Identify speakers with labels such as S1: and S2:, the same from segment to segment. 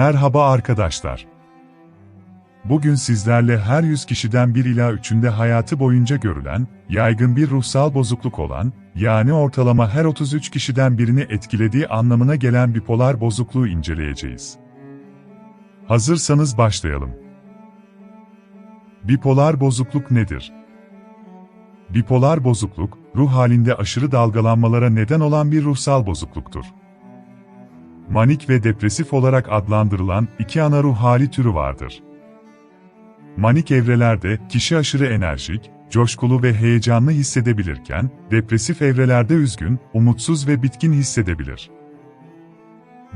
S1: Merhaba arkadaşlar. Bugün sizlerle her 100 kişiden 1 ila 3'ünde hayatı boyunca görülen, yaygın bir ruhsal bozukluk olan, yani ortalama her 33 kişiden birini etkilediği anlamına gelen bipolar bozukluğu inceleyeceğiz. Hazırsanız başlayalım. Bipolar bozukluk nedir? Bipolar bozukluk, ruh halinde aşırı dalgalanmalara neden olan bir ruhsal bozukluktur. Manik ve depresif olarak adlandırılan iki ana ruh hali türü vardır. Manik evrelerde kişi aşırı enerjik, coşkulu ve heyecanlı hissedebilirken, depresif evrelerde üzgün, umutsuz ve bitkin hissedebilir.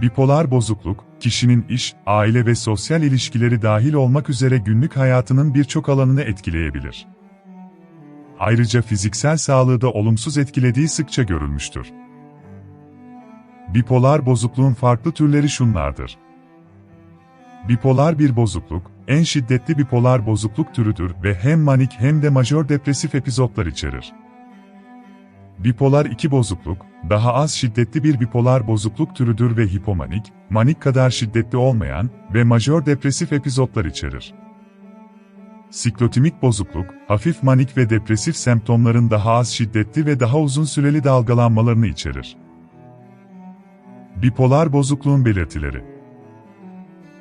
S1: Bipolar bozukluk, kişinin iş, aile ve sosyal ilişkileri dahil olmak üzere günlük hayatının birçok alanını etkileyebilir. Ayrıca fiziksel sağlığı da olumsuz etkilediği sıkça görülmüştür. Bipolar bozukluğun farklı türleri şunlardır. Bipolar bir bozukluk, en şiddetli bipolar bozukluk türüdür ve hem manik hem de majör depresif epizotlar içerir. Bipolar 2 bozukluk, daha az şiddetli bir bipolar bozukluk türüdür ve hipomanik, manik kadar şiddetli olmayan ve majör depresif epizotlar içerir. Siklotimik bozukluk, hafif manik ve depresif semptomların daha az şiddetli ve daha uzun süreli dalgalanmalarını içerir. Bipolar bozukluğun belirtileri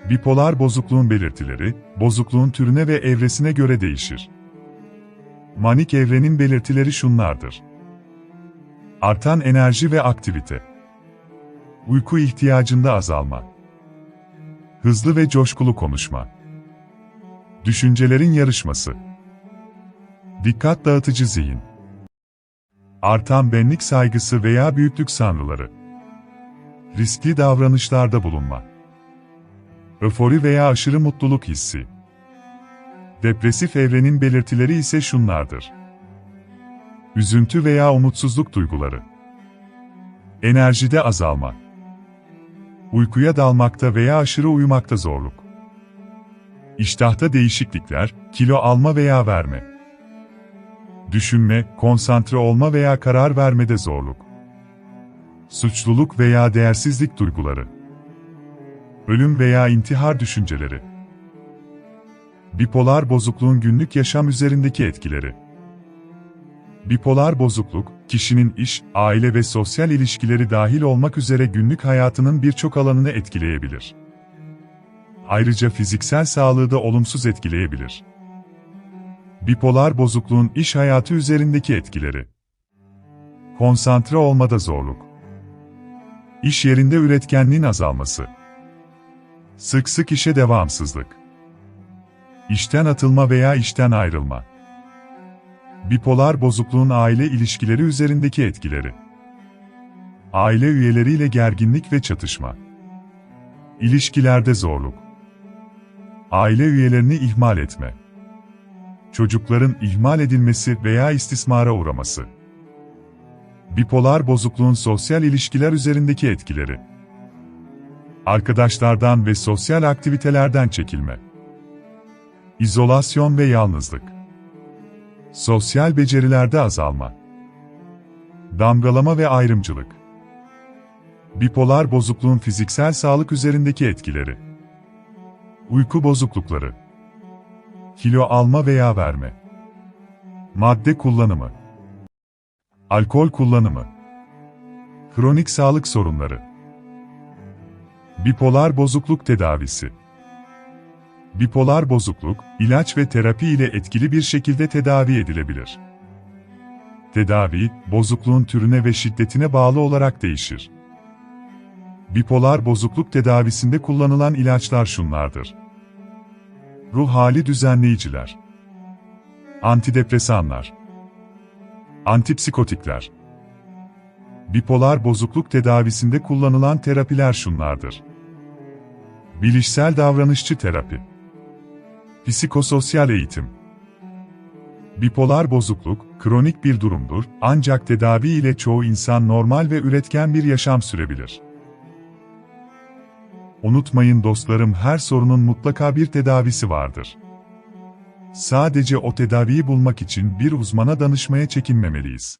S1: Bipolar bozukluğun belirtileri, bozukluğun türüne ve evresine göre değişir. Manik evrenin belirtileri şunlardır. Artan enerji ve aktivite. Uyku ihtiyacında azalma. Hızlı ve coşkulu konuşma. Düşüncelerin yarışması. Dikkat dağıtıcı zihin. Artan benlik saygısı veya büyüklük sanrıları. Riskli davranışlarda bulunma. Öfori veya aşırı mutluluk hissi. Depresif evrenin belirtileri ise şunlardır. Üzüntü veya umutsuzluk duyguları. Enerjide azalma. Uykuya dalmakta veya aşırı uyumakta zorluk. İştahta değişiklikler, kilo alma veya verme. Düşünme, konsantre olma veya karar vermede zorluk. Suçluluk veya değersizlik duyguları. Ölüm veya intihar düşünceleri. Bipolar bozukluğun günlük yaşam üzerindeki etkileri. Bipolar bozukluk, kişinin iş, aile ve sosyal ilişkileri dahil olmak üzere günlük hayatının birçok alanını etkileyebilir. Ayrıca fiziksel sağlığı da olumsuz etkileyebilir. Bipolar bozukluğun iş hayatı üzerindeki etkileri. Konsantre olmada zorluk. İş yerinde üretkenliğin azalması. Sık sık işe devamsızlık. İşten atılma veya işten ayrılma. Bipolar bozukluğun aile ilişkileri üzerindeki etkileri. Aile üyeleriyle gerginlik ve çatışma. İlişkilerde zorluk. Aile üyelerini ihmal etme. Çocukların ihmal edilmesi veya istismara uğraması. Bipolar bozukluğun sosyal ilişkiler üzerindeki etkileri. Arkadaşlardan ve sosyal aktivitelerden çekilme. İzolasyon ve yalnızlık. Sosyal becerilerde azalma. Damgalama ve ayrımcılık. Bipolar bozukluğun fiziksel sağlık üzerindeki etkileri. Uyku bozuklukları. Kilo alma veya verme. Madde kullanımı. Alkol kullanımı. Kronik sağlık sorunları. Bipolar bozukluk tedavisi. Bipolar bozukluk, ilaç ve terapi ile etkili bir şekilde tedavi edilebilir. Tedavi, bozukluğun türüne ve şiddetine bağlı olarak değişir. Bipolar bozukluk tedavisinde kullanılan ilaçlar şunlardır. Ruh hali düzenleyiciler. Antidepresanlar. Antipsikotikler. Bipolar bozukluk tedavisinde kullanılan terapiler şunlardır. Bilişsel davranışçı terapi. Psikososyal eğitim. Bipolar bozukluk, kronik bir durumdur, ancak tedavi ile çoğu insan normal ve üretken bir yaşam sürebilir. Unutmayın dostlarım her sorunun mutlaka bir tedavisi vardır. Sadece o tedaviyi bulmak için bir uzmana danışmaya çekinmemeliyiz.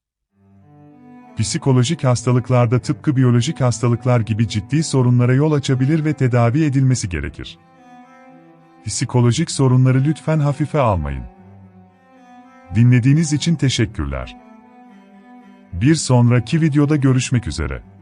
S1: Psikolojik hastalıklarda tıpkı biyolojik hastalıklar gibi ciddi sorunlara yol açabilir ve tedavi edilmesi gerekir. Psikolojik sorunları lütfen hafife almayın. Dinlediğiniz için teşekkürler. Bir sonraki videoda görüşmek üzere.